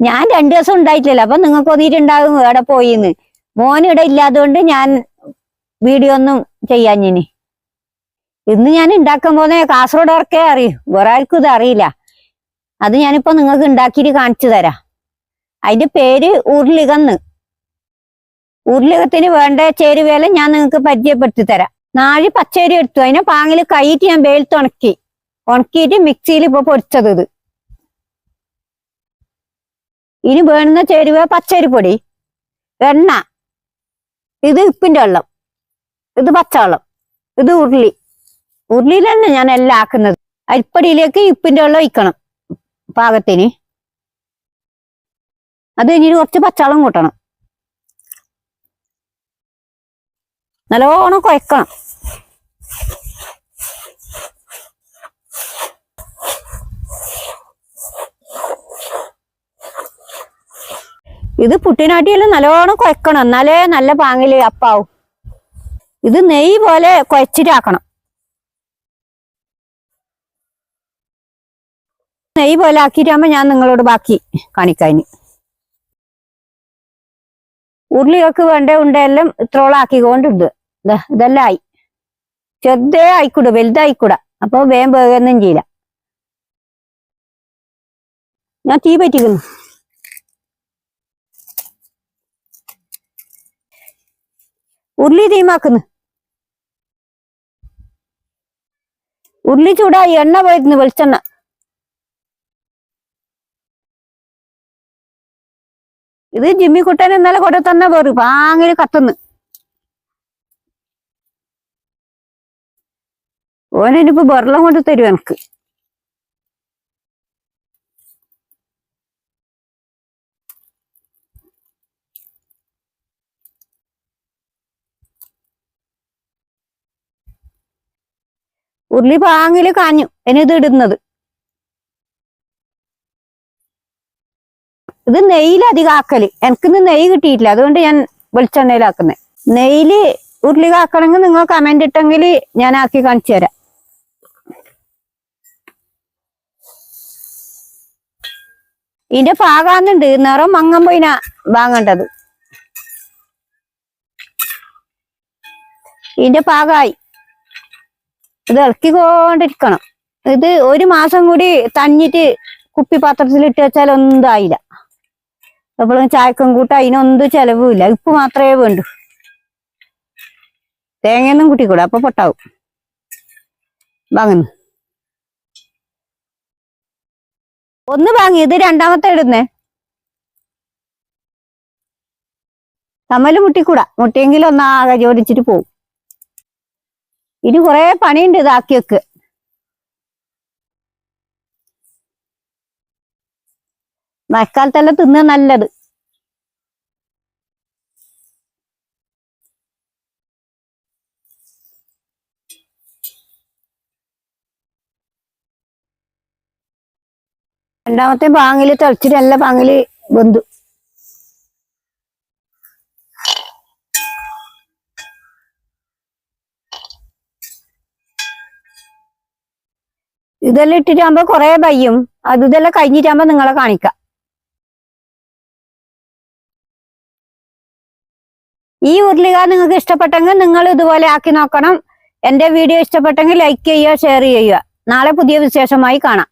ഞാൻ രണ്ടു ദിവസം ഉണ്ടായിട്ടില്ല അപ്പൊ നിങ്ങൾക്ക് ഒതിയിട്ടുണ്ടാകും എവിടെ പോയിന്ന്. മോൻ ഇവിടെ ഇല്ലാത്തതുകൊണ്ട് ഞാൻ വീഡിയോ ഒന്നും ചെയ്യാഞ്ഞിനി. ഇന്ന് ഞാൻ ഉണ്ടാക്കാൻ പോകുന്ന കാസർഗോഡവർക്കേ അറിയൂ. വേറെ ആർക്കും ഇത് അറിയില്ല. അത് ഞാനിപ്പോ നിങ്ങൾക്ക് ഉണ്ടാക്കിയിട്ട് കാണിച്ചു തരാം. അതിന്റെ പേര് ഉരുളികന്ന്. ഉരുളികത്തിന് വേണ്ട ചേരുവേല ഞാൻ നിങ്ങൾക്ക് പരിചയപ്പെടുത്തി തരാം. നാഴി പച്ചരി എടുത്തു. അതിനെ പാങ്ങിൽ കൈയിട്ട് ഞാൻ വെയിലത്ത് ഉണക്കി. ഉണക്കിയിട്ട് മിക്സിയിൽ ഇപ്പൊ പൊടിച്ചത് ഇത്. ഇനി വേണുന്ന ചേരുവ പച്ചരിപ്പൊടി എണ്ണ ഇത് ഉപ്പിന്റെ വെള്ളം ഇത് പച്ചവെള്ളം ഇത് ഉരുളി. ഉരുളിയിൽ തന്നെ ഞാൻ എല്ലാം ആക്കുന്നത്. അരിപ്പടിയിലേക്ക് ഉപ്പിന്റെ വെള്ളം ഒഴിക്കണം പാകത്തിന്. അത് കഴിഞ്ഞിട്ട് കുറച്ച് പച്ചവെള്ളം കൂട്ടണം. നല്ലോണം കുഴക്കണം. ഇത് പുട്ടിനാട്ടിയെല്ലാം നല്ലോണം കുഴക്കണം എന്നാലേ നല്ല പാങ്ങിൽ അപ്പാവും. ഇത് നെയ്യ് പോലെ കുഴച്ചിട്ടാക്കണം നെയ്യ് പോലെ ആക്കിയിട്ടാകുമ്പോ ഞാൻ നിങ്ങളോട് ബാക്കി കാണിക്കാന്. ഉരുളിയൊക്കെ വേണ്ട ഉണ്ടെല്ലാം ഇത്രോളം ആക്കിക്കൊണ്ടുണ്ട് ഇതെല്ലാം ആയി. ചെറുതേ ആയിക്കൂട വലുതായിക്കൂട. അപ്പൊ വേഗം വേഗൊന്നും ചെയ്യില്ല. ഞാൻ തീ പറ്റിക്കുന്നു. ഉരുളി തീമാക്കുന്നു. ഉരുളി ചൂടായി എണ്ണ പോയിരുന്നു വെളിച്ചെണ്ണ. ഇത് ജിമ്മിക്കുട്ടൻ ഇന്നലെ കൊണ്ടു തന്ന പോരു പാങ്ങിന് കത്തുന്നു. ഓനിപ്പോ വെള്ളം കൊണ്ട് തരും എനിക്ക്? ഉരുളി പാങ്ങിൽ കാഞ്ഞു. ഇനി ഇത് ഇടുന്നത്. ഇത് നെയ്യിൽ ആക്കൽ. എനിക്കിന്ന് നെയ്യ് കിട്ടിയിട്ടില്ല. അതുകൊണ്ട് ഞാൻ വെളിച്ചെണ്ണയിലാക്കുന്നത് നെയ്യിൽ ഉരുളി കാക്കണമെങ്കിൽ നിങ്ങൾ കമന്റ് ഇട്ടെങ്കിൽ ഞാൻ ആക്കി കാണിച്ചു തരാം. ഇതിന്റെ പാകാന്നുണ്ട്. നിറം മങ്ങം പോയിനാ വാങ്ങേണ്ടത്. ഇതിന്റെ പാകായി. ഇത് ഇളക്കിക്കൊണ്ടിരിക്കണം. ഇത് ഒരു മാസം കൂടി തഞ്ഞിട്ട് കുപ്പിപാത്രത്തിൽ ഇട്ട് വെച്ചാൽ ഒന്നും ആയില്ല. എപ്പോഴും ചായക്കും കൂട്ട അതിനൊന്നും ചെലവുമില്ല ഉപ്പ് മാത്രമേ വേണ്ടൂ. തേങ്ങയൊന്നും കൂട്ടിക്കൂടാ അപ്പൊ പൊട്ടാവും. വാങ്ങുന്നു ഒന്ന് വാങ്ങി ഇത് രണ്ടാമത്തെ ഇടുന്നേ. തമ്മൽ മുട്ടിക്കൂടാ. മുട്ടിയെങ്കിൽ ഒന്നാകെ ജോലിച്ചിട്ട് പോവും. ഇനി കുറെ പണിയുണ്ട് ഇതാക്കിയൊക്കെ മഴക്കാലത്തെല്ലാം തിന്ന നല്ലത്. രണ്ടാമത്തെ പാങ്ങിൽ തിളച്ചിട്ട് എല്ലാ പാങ്ങിൽ വെന്തു. ഇതെല്ലാം ഇട്ടിട്ടാകുമ്പോ കൊറേ ബയ്യും അത് ഇതെല്ലാം കഴിഞ്ഞിട്ടാകുമ്പോ നിങ്ങളെ കാണിക്കാം. ഈ ഉരുളിക നിങ്ങൾക്ക് ഇഷ്ടപ്പെട്ടെങ്കിൽ നിങ്ങൾ ഇതുപോലെ ആക്കി നോക്കണം. എന്റെ വീഡിയോ ഇഷ്ടപ്പെട്ടെങ്കിൽ ലൈക്ക് ചെയ്യുക ഷെയർ ചെയ്യുക. നാളെ പുതിയ വിശേഷമായി കാണാം.